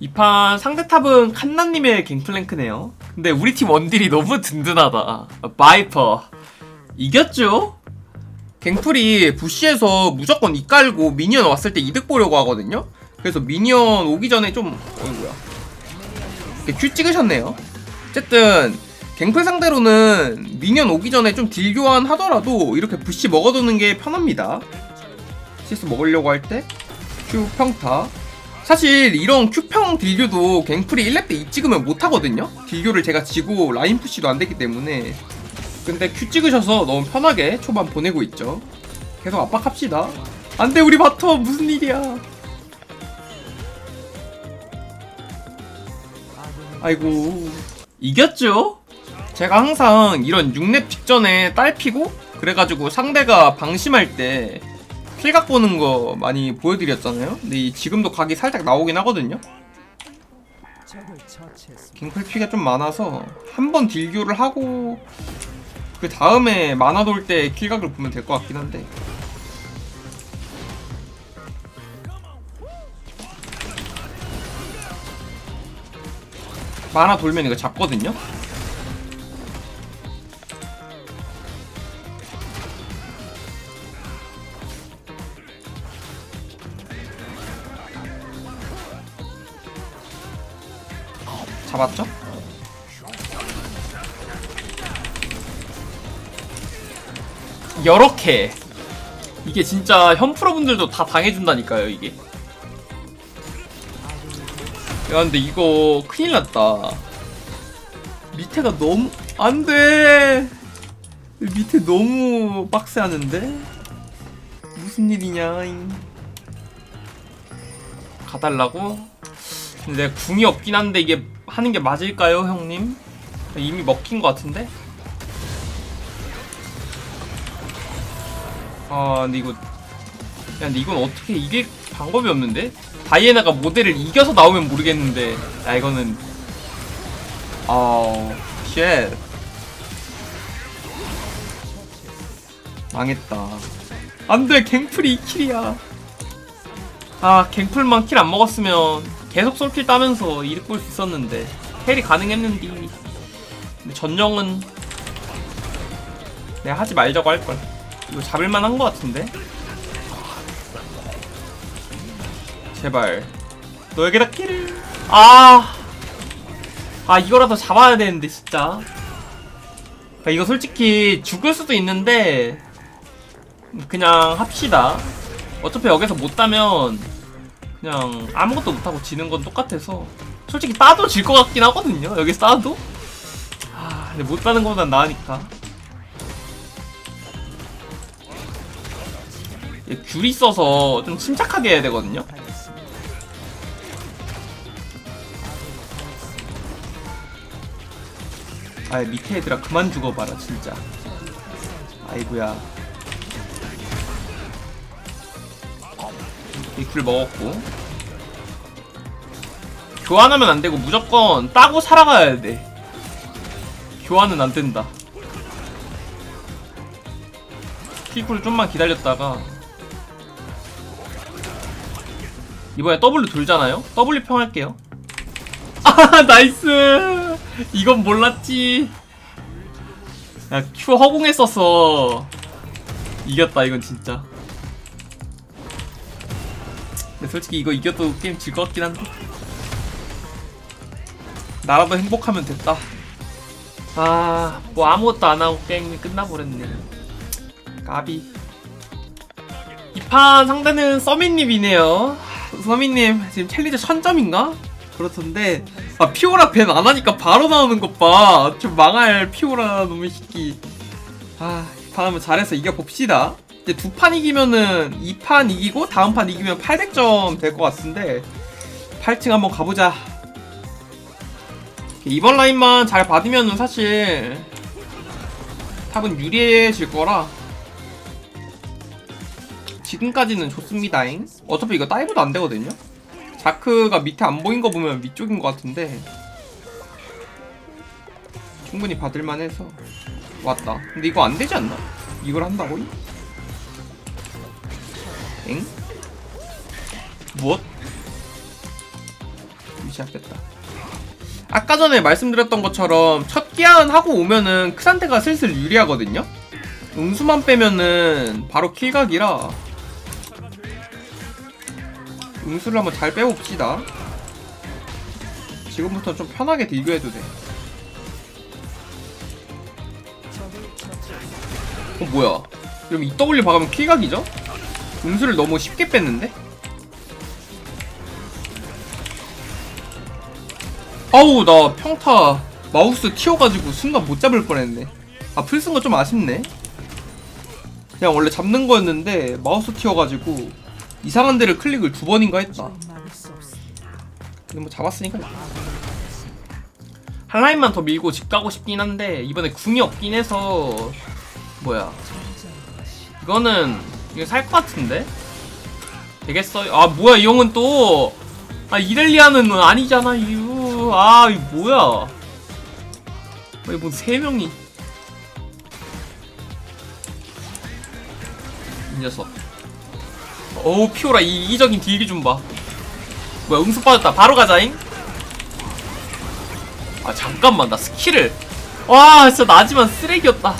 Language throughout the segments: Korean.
이 판 상대 탑은 칸나님의 갱플랭크네요. 근데 우리 팀 원딜이 너무 든든하다. 바이퍼. 이겼죠? 갱플이 부시에서 무조건 이 깔고 미니언 왔을 때 이득 보려고 하거든요? 그래서 미니언 오기 전에 좀, 어이구야. 큐 찍으셨네요. 어쨌든, 갱플 상대로는 미니언 오기 전에 좀 딜 교환 하더라도 이렇게 부시 먹어두는 게 편합니다. 시스 먹으려고 할 때, 큐 평타. 사실 이런 큐평 딜교도 갱플이 1렙 때 이 찍으면 못하거든요? 딜교를 제가 지고 라인 푸시도 안 되기 때문에. 근데 큐 찍으셔서 너무 편하게 초반 보내고 있죠. 계속 압박합시다. 안돼 우리 바텀! 무슨 일이야? 아이고. 이겼죠? 제가 항상 이런 6렙 직전에 딸피고 그래가지고 상대가 방심할 때 필각 보는 거 많이 보여드렸잖아요. 근데 이 지금도 각이 살짝 나오긴 하거든요. 갱플 피가 좀 많아서 한 번 딜교를 하고 그 다음에 만화 돌 때 킬각을 보면 될 것 같긴 한데. 만화 돌면 이거 잡거든요. 잡았죠? 이렇게 이게 진짜 현프로분들도 다 당해준다니까요 이게 야 근데 이거 큰일 났다 밑에가 너무 안돼 밑에 너무 빡세하는데 무슨 일이냐 잉. 가달라고? 근데 궁이 없긴 한데 이게 하는 게 맞을까요, 형님? 이미 먹힌 것 같은데? 아, 근데 이거. 야, 근데 이건 어떻게 이길 방법이 없는데? 다이애나가 모델을 이겨서 나오면 모르겠는데. 야, 이거는. 아, 쉣. 망했다. 안 돼, 갱플이 2킬이야. 아, 갱플만 킬 안 먹었으면 계속 솔킬 따면서 이득 볼 수 있었는데 캐리 가능했는데. 전령은 내가 하지 말자고 할걸. 이거 잡을만 한것 같은데? 제발. 너에게다 킬을 아, 아 이거라도 잡아야 되는데 진짜. 그러니까 이거 솔직히 죽을 수도 있는데 그냥 합시다. 어차피 여기서 못 따면 그냥 아무것도 못하고 지는 건 똑같아서 솔직히 따도 질 것 같긴 하거든요. 여기 따도? 아 근데 못 따는 것보단 나으니까. 얘귤 있어서 좀 침착하게 해야 되거든요. 아 밑에 애들아 그만 죽어봐라 진짜. 아이구야 이굴 먹었고. 교환하면 안 되고 무조건 따고 살아가야 돼. 교환은 안 된다. 킬쿨 좀만 기다렸다가. 이번에 W 돌잖아요? W 평 할게요. 아 나이스! 이건 몰랐지. 야 Q 허공했었어 이겼다 이건 진짜 근데 솔직히 이거 이겨도 게임 질 것 같긴 한데. 나라도 행복하면 됐다. 아 뭐 아무것도 안 하고 게임이 끝나버렸네. 까비. 이 판 상대는 서민님이네요. 서민님 지금 챌린저 1000점인가? 그렇던데 아 피오라 밴 안 하니까 바로 나오는 것봐좀 망할 피오라 놈의 새끼. 아이 판 한번 잘해서 이겨봅시다 이제 두 판 이기면은 2판 이기고 다음 판 이기면 800점 될 것 같은데 8층 한번 가보자 이번 라인만 잘 받으면은 사실 탑은 유리해질 거라 지금까지는 좋습니다잉 어차피 이거 다이브도 안 되거든요 자크가 밑에 안 보인 거 보면 위쪽인 것 같은데 충분히 받을만 해서 왔다 근데 이거 안 되지 않나? 이걸 한다고? 엥? 무엇? 시작됐다. 아까 전에 말씀드렸던 것처럼 첫 기한 하고 오면은 크산테가 슬슬 유리하거든요. 응수만 빼면은 바로 킬각이라 응수를 한번 잘 빼봅시다. 지금부터 좀 편하게 딜교해도 돼. 어 뭐야? 그럼 EW 박으면 킬각이죠? 응수를 너무 쉽게 뺐는데? 아우 나 평타 마우스 튀어가지고 순간 못 잡을 뻔했네. 아 풀 쓴 거 좀 아쉽네. 그냥 원래 잡는 거였는데 마우스 튀어가지고 이상한 데를 클릭을 두 번인가 했다. 근데 뭐 잡았으니까 한 라인만 더 밀고 집 가고 싶긴 한데 이번에 궁이 없긴 해서 뭐야. 이거는 이거 살 것 같은데? 되겠어요? 아 뭐야 이 형은 또. 아 이렐리아는 아니잖아 이유. 아 이거 뭐야? 아니 뭐 세 명이. 이 녀석. 어우 피오라 이 이기적인 딜기 좀봐. 뭐야 응수 빠졌다. 바로 가자잉. 아 잠깐만 나 스킬을. 와 진짜 나지만 쓰레기였다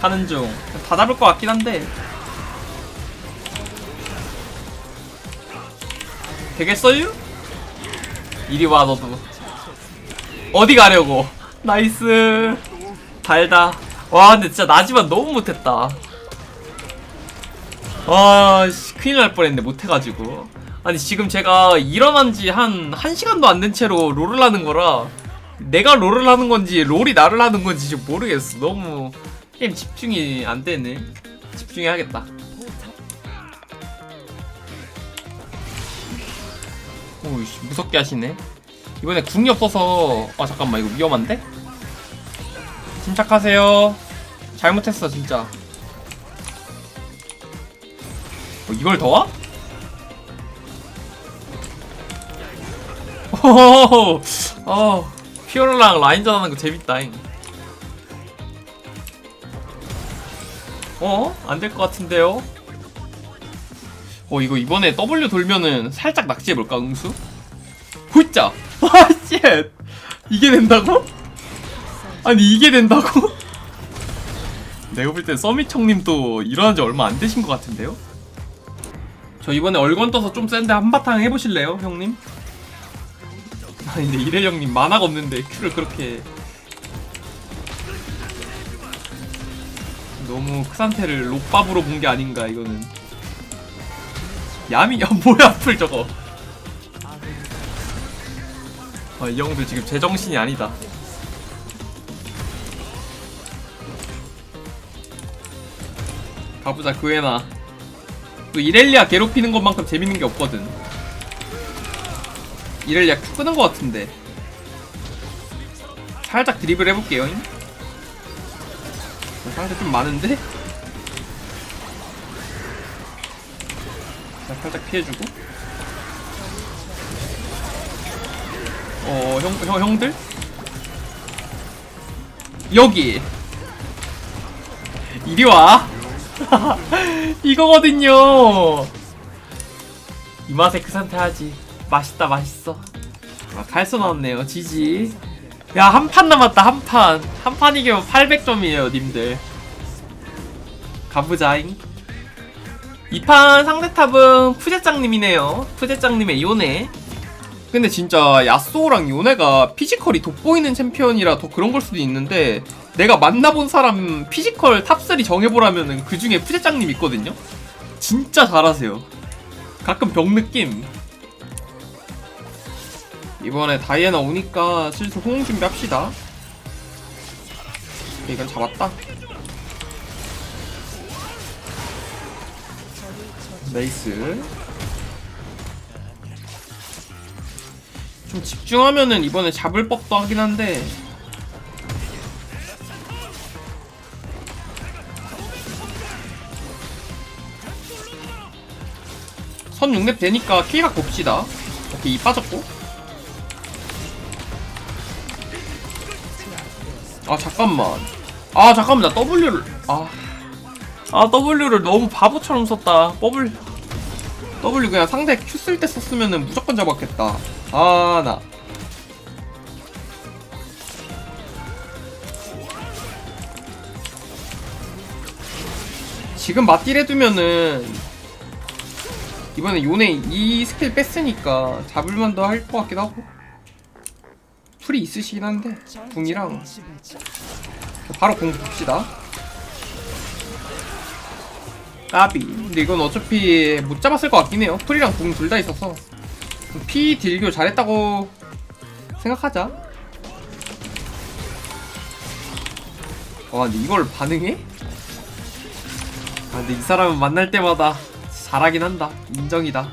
가는 중. 다 잡을 것 같긴 한데. 되겠어요? 이리 와 너도. 어디 가려고? 나이스. 달다. 와 근데 진짜 나지만 너무 못했다. 와씨 큰일 날 뻔했네 못해가지고. 아니 지금 제가 일어난 지 한 1시간도 안 된 채로 롤을 하는 거라 내가 롤을 하는 건지 롤이 나를 하는 건지 지금 모르겠어. 너무 게임 집중이 안 되네. 집중해야겠다. 오이씨 무섭게 하시네. 이번에 궁이 없어서 아 잠깐만 이거 위험한데? 침착하세요. 잘못했어 진짜. 어, 이걸 더 와? 오호호호 어 피오라랑 라인전 하는 거 재밌다잉 어? 안 될 것 같은데요? 어 이거 이번에 W 돌면은 살짝 낙지해볼까 응수? 훌짜! 아쉣! 이게 된다고? 아니 이게 된다고? 내가 볼 땐 서미청님도 일어난 지 얼마 안 되신 것 같은데요? 저 이번에 얼건 떠서 좀 센데 한바탕 해보실래요 형님? 아니 근데 이래 형님 만화가 없는데 큐를 그렇게 너무 크산테를 록밥으로 본 게 아닌가 이거는. 야미 야 뭐야 풀 저거. 아, 이 형들 지금 제정신이 아니다. 가보자 그애나. 또 이렐리아 괴롭히는 것만큼 재밌는 게 없거든. 이렐리아 큐 끄는 것 같은데. 살짝 드리블 해볼게요 잉? 어, 상대 좀 많은데? 자, 살짝 피해주고 어, 형, 형, 형들? 여기! 이리 와! 이거거든요! 이 맛에 그 상태 하지. 맛있다, 맛있어. 아, 칼써 나왔네요, 지지. 야, 한 판 남았다, 한 판. 한 판 이기면 800점이에요, 님들. 가보자잉. 이판 상대탑은 푸제짱님이네요. 푸제짱님의 요네. 근데 진짜 야쏘랑 요네가 피지컬이 돋보이는 챔피언이라 더 그런 걸 수도 있는데 내가 만나본 사람 피지컬 탑3 정해보라면은 그 중에 푸제짱님 있거든요? 진짜 잘하세요. 가끔 병 느낌. 이번에 다이애나 오니까 슬슬 호응 준비합시다. 이건 잡았다. 레이스. 좀 집중하면은 이번에 잡을 법도 하긴 한데 선 6렙 되니까 킬각 봅시다 오케이 이 빠졌고 아 잠깐만. 아 잠깐만 나 W를 아, 아 W를 너무 바보처럼 썼다. W W 그냥 상대 Q 쓸 때 썼으면은 무조건 잡았겠다. 아, 나. 지금 맞딜 해두면은 이번에 요네 이 스킬 뺐으니까 잡을만도 할 것 같기도 하고 풀이 있으시긴 한데 궁이랑 바로 공 봅시다. 까비 근데 이건 어차피 못 잡았을 것 같긴 해요. 풀이랑 궁 둘 다 있어서. 피 딜교 잘했다고 생각하자. 와 근데 이걸 반응해? 아 근데 이 사람은 만날 때마다 잘하긴 한다. 인정이다.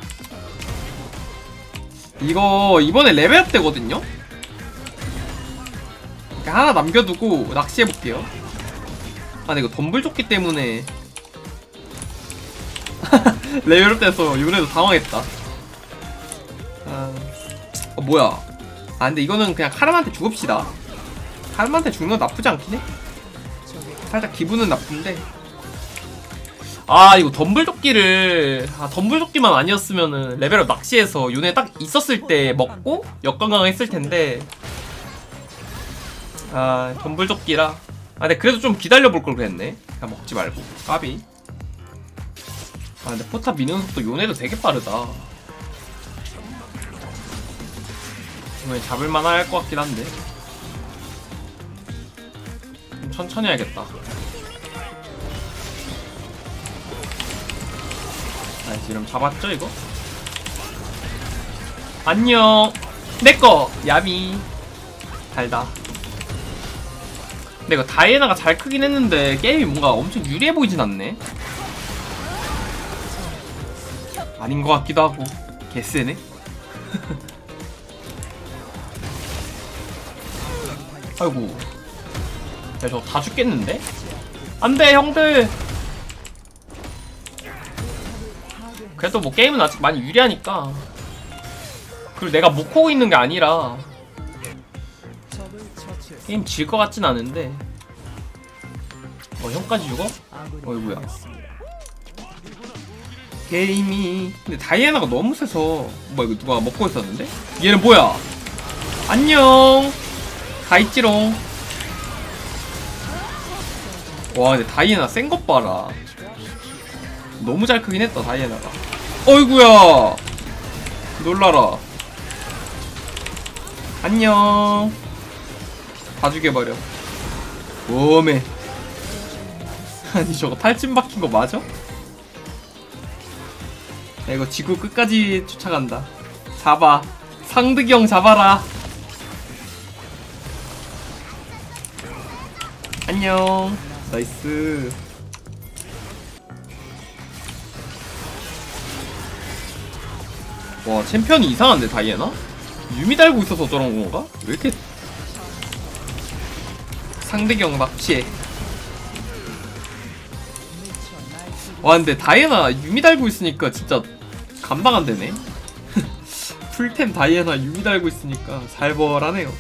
이거 이번에 레벨업 되거든요? 하나 남겨두고 낚시해볼게요. 아 근데 이거 덤블조끼 때문에. 레벨업 돼서 요네도 당황했다. 아... 어 뭐야. 아 근데 이거는 그냥 카람한테 죽읍시다. 카람한테 죽는 건 나쁘지 않긴 해. 살짝 기분은 나쁜데. 아 이거 덤블조끼를 아 덤블조끼만 아니었으면은 레벨업 낚시해서 요네 딱 있었을 때 먹고 역관광 했을 텐데 아 덤블조끼라. 아 근데 그래도 좀 기다려 볼 걸 그랬네. 그냥 먹지 말고. 까비. 아 근데 포탑 미는 속도 요네도 되게 빠르다. 이번에 잡을만 할 것 같긴 한데. 좀 천천히 해야겠다. 아 지금 잡았죠 이거? 안녕. 내꺼 야미. 달다 이거 다이애나가 잘 크긴 했는데 게임이 뭔가 엄청 유리해 보이진 않네. 아닌 것 같기도 하고. 개쎄네. 아이고. 야 저거 다 죽겠는데? 안돼 형들. 그래도 뭐 게임은 아직 많이 유리하니까. 그리고 내가 못 코고 있는 게 아니라 게임 질 것 같진 않은데. 어 형까지 죽어? 어이구야. 게임이 근데 다이애나가 너무 세서 뭐 이거 누가 먹고 있었는데? 얘는 뭐야? 안녕! 가있지롱. 와 근데 다이애나 센 것 봐라. 너무 잘 크긴 했다 다이애나가. 어이구야! 놀라라. 안녕 다 죽여버려. 오메 아니 저거 탈진 박힌 거 맞아? 야 이거 지구 끝까지 쫓아간다. 잡아. 상득이 형 잡아라. 안녕. 나이스. 와 챔피언이 이상한데 다이애나? 유미 달고 있어서 저런 건가? 왜 이렇게 상대경 납치해. 와 근데 다이애나 유미 달고 있으니까 진짜 감당 안 되네. 풀템 다이애나 유미 달고 있으니까 살벌하네요.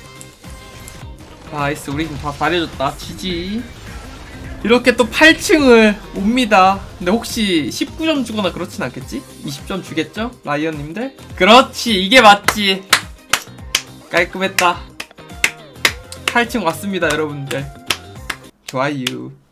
나이스 우리 팀다 잘해줬다. 지지. 이렇게 또 8층을 옵니다. 근데 혹시 19점 주거나 그렇진 않겠지? 20점 주겠죠? 라이언님들? 그렇지 이게 맞지. 깔끔했다 8층 왔습니다 여러분들. 좋아요